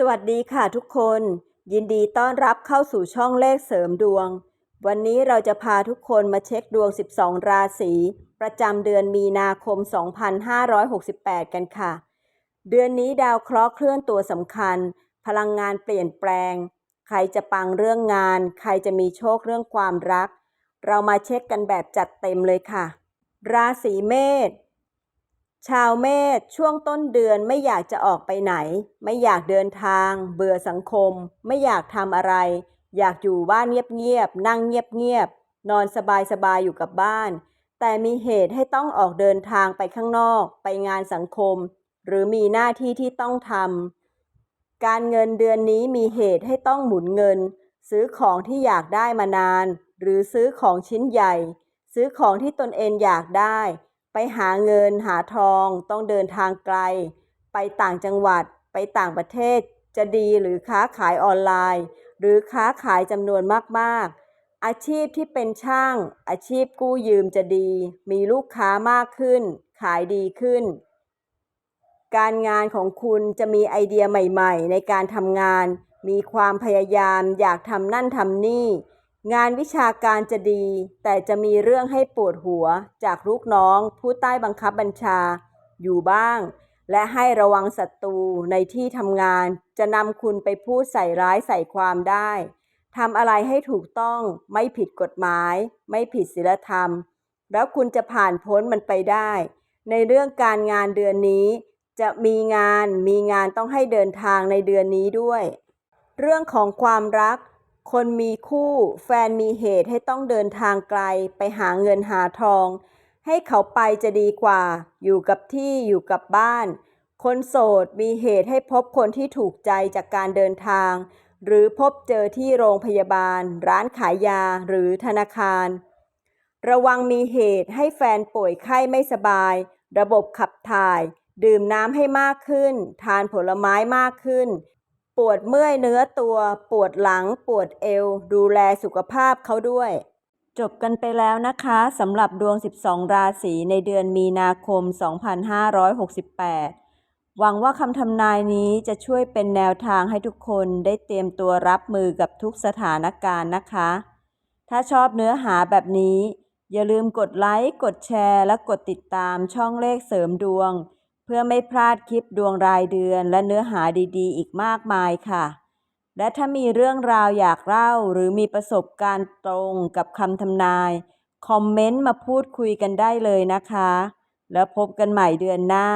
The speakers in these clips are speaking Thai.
สวัสดีค่ะทุกคน ยินดีต้อนรับเข้าสู่ช่องเลขเสริมดวง วันนี้เราจะพาทุกคนมาเช็คดวง 12 ราศี ประจำเดือนมีนาคม 2568 กันค่ะ เดือนนี้ดาวเคราะห์เคลื่อนตัวสำคัญ พลังงานเปลี่ยนแปลง ใครจะปังเรื่องงาน ใครจะมีโชคเรื่องความรัก เรามาเช็คกันแบบจัดเต็มเลยค่ะ ราศีเมษ ชาวเมษช่วงต้นเดือนไม่อยากจะออกไปไหน ไม่อยากเดินทาง เบื่อสังคม ไม่อยากทำอะไร อยากอยู่บ้านเงียบๆนั่งเงียบๆนอนสบายๆอยู่กับบ้าน แต่มีเหตุให้ต้องออกเดินทางไปข้างนอก ไปงานสังคม หรือมีหน้าที่ที่ต้องทำการเงินเดือนนี้มีเหตุให้ต้องหมุนเงิน ซื้อของที่อยากได้มานาน หรือซื้อของชิ้นใหญ่ ซื้อของที่ตนเองอยากได้ ไปหาเงินหาทองต้องเดินทางไกล ไปต่างจังหวัด ไปต่างประเทศ จะดีหรือค้าขายออนไลน์ หรือค้าขายจำนวนมากๆ อาชีพที่เป็นช่าง อาชีพกู้ยืมจะดี มีลูกค้ามากขึ้น ขายดีขึ้น การงานของคุณจะมีไอเดียใหม่ ๆ ในการทำงาน มีความพยายามอยากทำนั่นทำนี่ งานวิชาการจะดี แต่จะมีเรื่องให้ปวดหัวจากลูกน้อง ผู้ใต้บังคับบัญชา อยู่บ้าง และให้ระวังศัตรูในที่ทำงาน จะนำคุณไปพูดใส่ร้ายใส่ความได้ทำอะไรให้ถูกต้องไม่ผิดกฎหมาย ไม่ผิดศีลธรรม แล้วคุณจะผ่านพ้นมันไปได้ ในเรื่องการงานเดือนนี้ จะมีงานมีงานต้องให้เดินทางในเดือนนี้ด้วย เรื่องของความรัก คนมีคู่แฟนมีเหตุให้ต้องเดินทางไกลไปหาเงินหาทอง ให้เขาไปจะดีกว่า อยู่กับที่อยู่กับบ้าน คนโสดมีเหตุให้พบคนที่ถูกใจจากการเดินทาง หรือพบเจอที่โรงพยาบาล ร้านขายยาหรือธนาคาร ระวังมีเหตุให้แฟนป่วยไข้ไม่สบาย ระบบขับถ่าย ดื่มน้ำให้มากขึ้น ทานผลไม้มากขึ้น ปวดเมื่อยเนื้อตัว ปวดหลัง ปวดเอว ดูแลสุขภาพเขาด้วย จบกันไปแล้วนะคะสำหรับดวง 12 ราศีในเดือนมีนาคม 2568 หวังว่าคำทำนายนี้จะช่วยเป็นแนวทางให้ทุกคนได้เตรียมตัวรับมือกับทุกสถานการณ์นะคะ ถ้าชอบเนื้อหาแบบนี้ อย่าลืมกดไลค์ กดแชร์ และกดติดตามช่องเลขเสริมดวง เพื่อไม่พลาดคลิปดวงรายเดือนและเนื้อหาดีๆ อีกมากมายค่ะ และถ้ามีเรื่องราวอยากเล่าหรือมีประสบการณ์ตรงกับคำทำนาย คอมเมนต์มาพูดคุยกันได้เลยนะคะ แล้วพบกันใหม่เดือนหน้า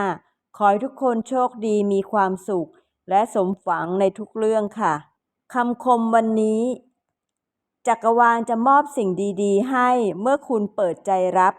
ขอให้ทุกคนโชคดีมีความสุข และสมหวังในทุกเรื่องค่ะคำคมวันนี้ จักรวาลจะมอบสิ่งดี ๆ ให้เมื่อคุณเปิดใจรับ